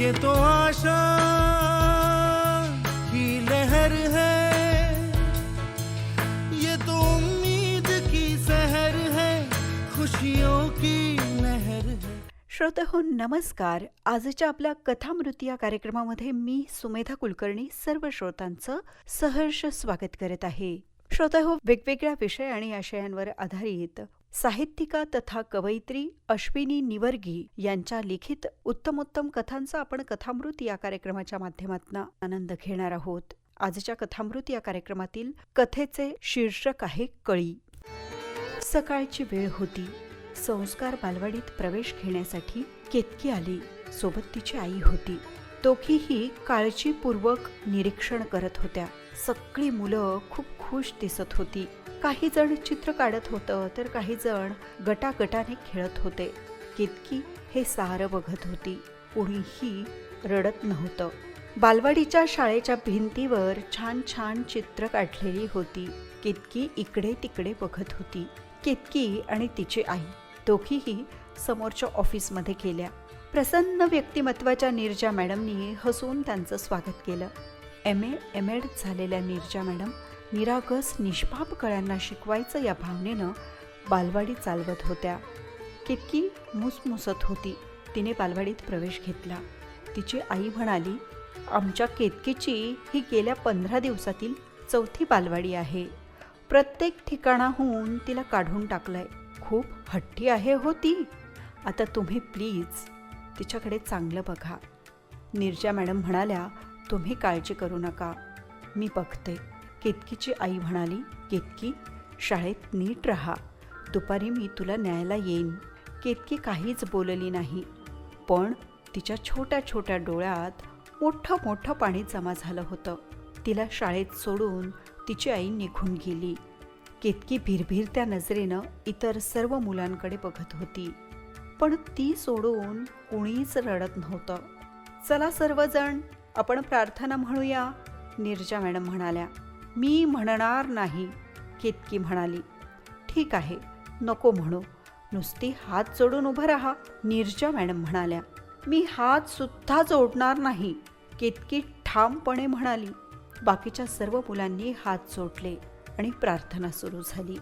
ये तो आशा की लहर है। ये तो उम्मीद की सहर है खुशियों की लहर है। श्रोते हो नमस्कार. आजच्या आपल्या कथामृती या कार्यक्रमामध्ये मी सुमेधा कुलकर्णी सर्व श्रोतांचं सहर्ष स्वागत करत आहे. श्रोते हो वेगवेगळ्या विषय आणि आशयांवर आधारित साहित्यिका तथा कवयित्री अश्विनी निवर्गी यांच्या लिखित उत्तमोत्तम कथांचा आपण कथामृत या कार्यक्रमाच्या माध्यमातून आनंद घेणार आहोत. आजच्या कथामृत या कार्यक्रमातील कथेचे शीर्षक आहे कळी. सकाळची वेळ होती. संस्कार बालवाडीत प्रवेश घेण्यासाठी केतकी आली. सोबत तिची आई होती. दोघीही काळजीपूर्वक निरीक्षण करत होत्या. सगळी मुलं खूप खुश दिसत होती. काही जण चित्र काढत होतं तर काही जण गटागटाने खेळत होते. कितकी हे सारं बघत होती. कोणीही रडत नव्हतं. बालवाडीच्या शाळेच्या भिंतीवर छान छान चित्र काढलेली होती. कितकी इकडे तिकडे बघत होती. कितकी आणि तिची आई. दोघीही समोरच्या ऑफिसमध्ये गेल्या. प्रसन्न व्यक्तिमत्वाच्या नीरजा मॅडमनी हसून त्यांचं स्वागत केलं. एम ए एम एड झालेल्या नीरजा मॅडम निरागस निष्पाप कळ्यांना शिकवायचं या भावनेनं बालवाडी चालवत होत्या. केतकी मुसमुसत होती. तिने बालवाडीत प्रवेश घेतला. तिची आई म्हणाली आमच्या केतकीची ही गेल्या पंधरा दिवसातील चौथी बालवाडी आहे. प्रत्येक ठिकाणाहून तिला काढून टाकलंय. खूप हट्टी आहे होती आता तुम्ही प्लीज तिच्याकडे चांगलं बघा. निर्जा मॅडम म्हणाल्या तुम्ही काळजी करू नका. मी बघते. केतकीची आई म्हणाली केतकी शाळेत नीट राहा. दुपारी मी तुला न्यायला येईन. केतकी काहीच बोलली नाही. पण तिच्या छोट्या छोट्या डोळ्यात मोठं मोठं पाणी जमा झालं होतं. तिला शाळेत सोडून तिची आई निघून गेली. केतकी भिरभिरत्या नजरेनं इतर सर्व मुलांकडे बघत होती. पण ती सोडून कुणीच रडत नव्हतं. चला सर्वजण आपण प्रार्थना म्हणूया निर्जा मॅडम म्हणाल्या. मी म्हणणार नाही. केतकी म्हणाली ठीक आहे नको म्हणू. नुसती हात जोडून उभं राहा नीरजा मॅडम म्हणाल्या. मी हात सुद्धा जोडणार नाही. केतकी ठामपणे म्हणाली. बाकीच्या सर्व मुलांनी हात जोडले आणि प्रार्थना सुरू झाली.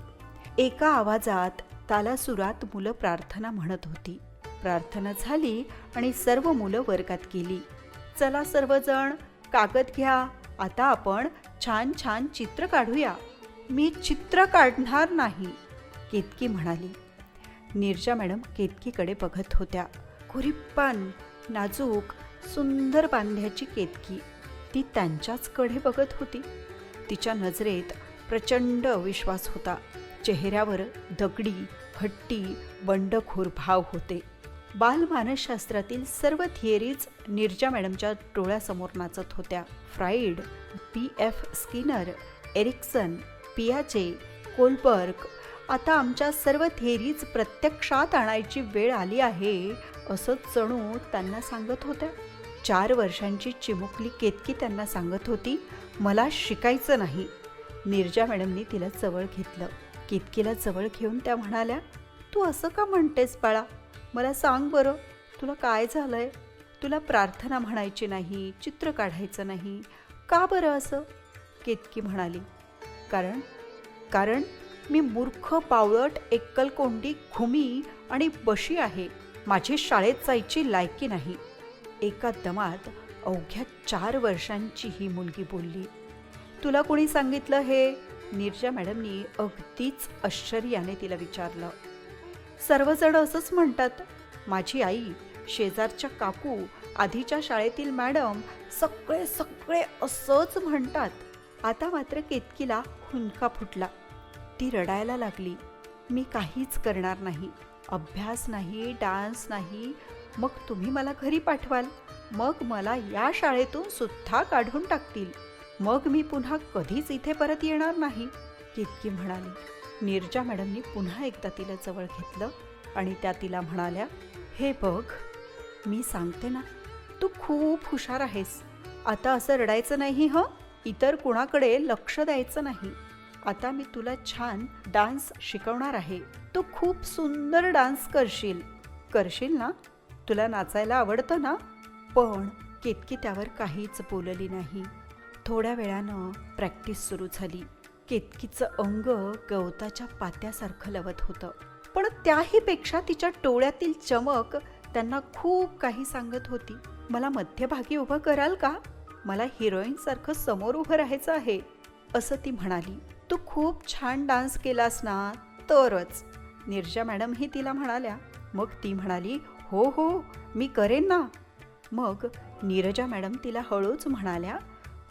एका आवाजात तालासुरात मुलं प्रार्थना म्हणत होती. प्रार्थना झाली आणि सर्व मुलं वर्गात गेली. चला सर्वजण कागद घ्या आता आपण छान छान चित्र काढूया. मी चित्र काढणार नाही केतकी म्हणाली. निर्जा मॅडम केतकीकडे बघत होत्या. कुरिप्पान नाजूक सुंदर बांध्याची केतकी. ती त्यांच्याचकडे बघत होती. तिच्या नजरेत प्रचंड अविश्वास होता. चेहऱ्यावर दगडी हट्टी बंडखोर भाव होते. बालमानसशास्त्रातील सर्व थिअरीज निर्जा मॅडमच्या डोळ्यासमोर नाचत होत्या. Freud P F. Skinner Erikson पियाचे Kohlberg आता आमच्या सर्व थेरीज प्रत्यक्षात आणायची वेळ आली आहे असं जणू त्यांना सांगत होत्या. चार वर्षांची चिमुकली केतकी त्यांना सांगत होती मला शिकायचं नाही. निर्जा मॅडमनी तिला जवळ घेतलं. केतकीला जवळ घेऊन त्या म्हणाल्या तू असं का म्हणतेस बाळा? मला सांग बरं तुला काय झालं आहे तुला प्रार्थना म्हणायची नाही चित्र काढायचं नाही. का बरं असं? केतकी म्हणाली. कारण कारण मी मूर्ख पावळट एकलकोंडी घुमी आणि बशी आहे. माझी शाळेत जायची लायकी नाही. एका दमात अवघ्या चार वर्षांची ही मुलगी बोलली. तुला कोणी सांगितलं हे? निर्जा मॅडमनी अगदीच आश्चर्याने तिला विचारलं. सर्वजण असंच म्हणतात माझी आई शेजारच्या काकू आधीच्या शाळेतील मॅडम सगळे सगळे असंच म्हणतात. आता मात्र केतकीला हुंका फुटला. ती रडायला लागली. मी काहीच करणार नाही. अभ्यास नाही डान्स नाही. मग तुम्ही मला घरी पाठवाल. मग मला या शाळेतून सुद्धा काढून टाकतील. मग मी पुन्हा कधीच इथे परत येणार नाही. केतकी म्हणाली. नीरजा मॅडमनी पुन्हा एकदा तिला जवळ घेतलं आणि त्या तिला म्हणाल्या हे बघ मी सांगते ना तू खूप हुशार आहेस. आता असं रडायचं नाही हं? इतर कुणाकडे लक्ष द्यायचं नाही. आता मी तुला छान डान्स शिकवणार आहे. तू खूप सुंदर डान्स करशील. करशील ना? तुला नाचायला आवडतं ना? पण केतकी त्यावर काहीच बोलली नाही. थोड्या वेळानं प्रॅक्टिस सुरू झाली. केतकीचं अंग गवताच्या पात्यासारखं लवत होतं. पण त्याहीपेक्षा तिच्या टोळ्यातील चमक त्यांना खूप काही सांगत होती. मला मध्यभागी उभं कराल का? मला हिरोईन सारखं समोर उभं राहायचं आहे असं ती म्हणाली. तू खूप छान डान्स केलास ना तरच. निर्जा मॅडमही तिला म्हणाल्या. मग ती म्हणाली हो हो मी करेन ना. मग नीरजा मॅडम तिला हळूच म्हणाल्या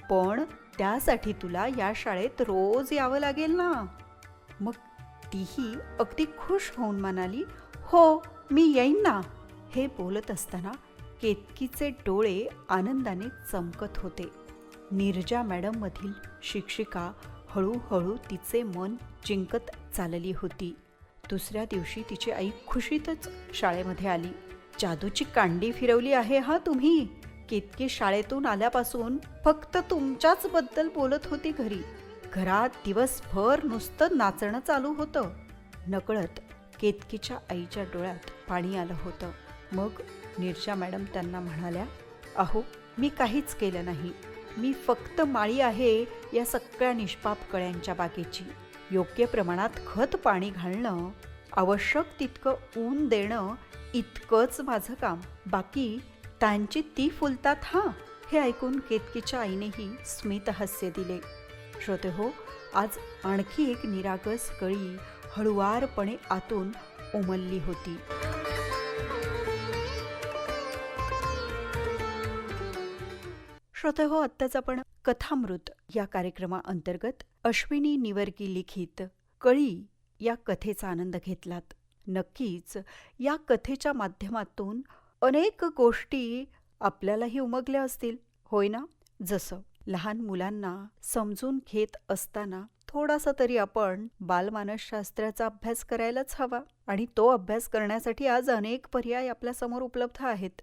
पण त्यासाठी तुला या शाळेत रोज यावं लागेल ना. मग तीही अगदी खुश होऊन म्हणाली हो मी येईन ना. हे बोलत असताना केतकीचे डोळे आनंदाने चमकत होते. नीरजा मॅडममधील शिक्षिका हळूहळू तिचे मन जिंकत चालली होती. दुसऱ्या दिवशी तिची आई खुशीतच शाळेमध्ये आली. जादूची कांडी फिरवली आहे हा तुम्ही? केतकी शाळेतून आल्यापासून फक्त तुमच्याच बद्दल बोलत होती घरी. घरात दिवसभर नुसतं नाचणं चालू होतं. नकळत केतकीच्या आईच्या डोळ्यात पाणी आलं होतं. मग निर्जा मॅडम त्यांना म्हणाल्या अहो मी काहीच केलं नाही. मी फक्त माळी आहे या सगळ्या निष्पाप कळ्यांच्या बागेची. योग्य प्रमाणात खत पाणी घालणं आवश्यक तितकं ऊन देणं इतकंच माझं काम. बाकी त्यांची ती फुलतात हां? हे ऐकून केतकीच्या आईनेही स्मित हास्य दिले. श्रोते हो आज आणखी एक निरागस कळी हळुवारपणे आतून उमलली होती. श्रोते हो आत्ताच आपण कथामृत या कार्यक्रमाअंतर्गत अश्विनी निवर्गी लिखित कळी या कथेचा आनंद घेतलात. नक्कीच या कथेच्या माध्यमातून अनेक गोष्टी आपल्यालाही उमगल्या असतील. होय ना? जसं लहान मुलांना समजून घेत असताना थोडासा तरी आपण बालमानसशास्त्राचा अभ्यास करायलाच हवा आणि तो अभ्यास करण्यासाठी आज अनेक पर्याय आपल्यासमोर उपलब्ध आहेत.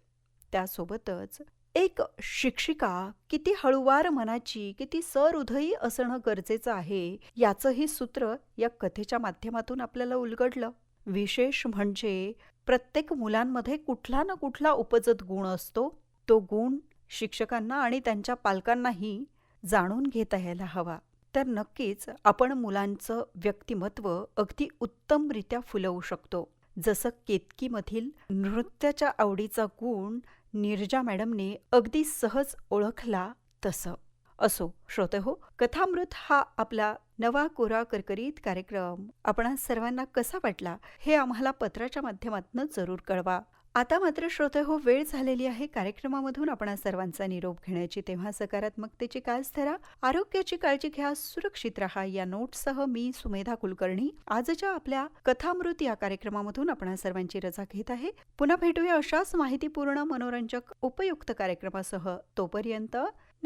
त्यासोबतच एक शिक्षिका किती हळुवार मनाची किती सहृदयी असणं गरजेचं आहे याचंही सूत्र या कथेच्या माध्यमातून आपल्याला उलगडलं. विशेष म्हणजे प्रत्येक मुलांमध्ये कुठला ना कुठला उपजत गुण असतो. तो गुण शिक्षकांना आणि त्यांच्या पालकांनाही जाणून घेता यायला हवा. तर नक्कीच आपण मुलांचं व्यक्तिमत्व अगदी उत्तमरित्या फुलवू शकतो. जसं केतकीमधील नृत्याच्या आवडीचा गुण निर्जा मॅडमने अगदी सहज ओळखला तसं. असो श्रोते हो कथामृत हा आपला नवा कोरा करकरीत कार्यक्रम. आपणा सर्वांना कसा वाटला हे आम्हाला पत्राच्या माध्यमातून जरूर कळवा. आता मात्र श्रोते हो वेळ झालेली आहे. कार्यक्रमामधून आपणा सर्वांचा निरोप घेण्याची. तेव्हा सकारात्मकतेची कास धरा. आरोग्याची काळजी घ्या. सुरक्षित राहा. या नोटसह मी सुमेधा कुलकर्णी. आजच्या आपल्या कथामृत या कार्यक्रमामधून आपणा सर्वांची रजा घेत आहे. पुन्हा भेटूया अशाच माहितीपूर्ण मनोरंजक उपयुक्त कार्यक्रमासह. तोपर्यंत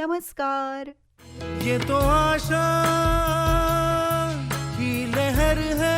नमस्कार. ये तो आशा की लहर है।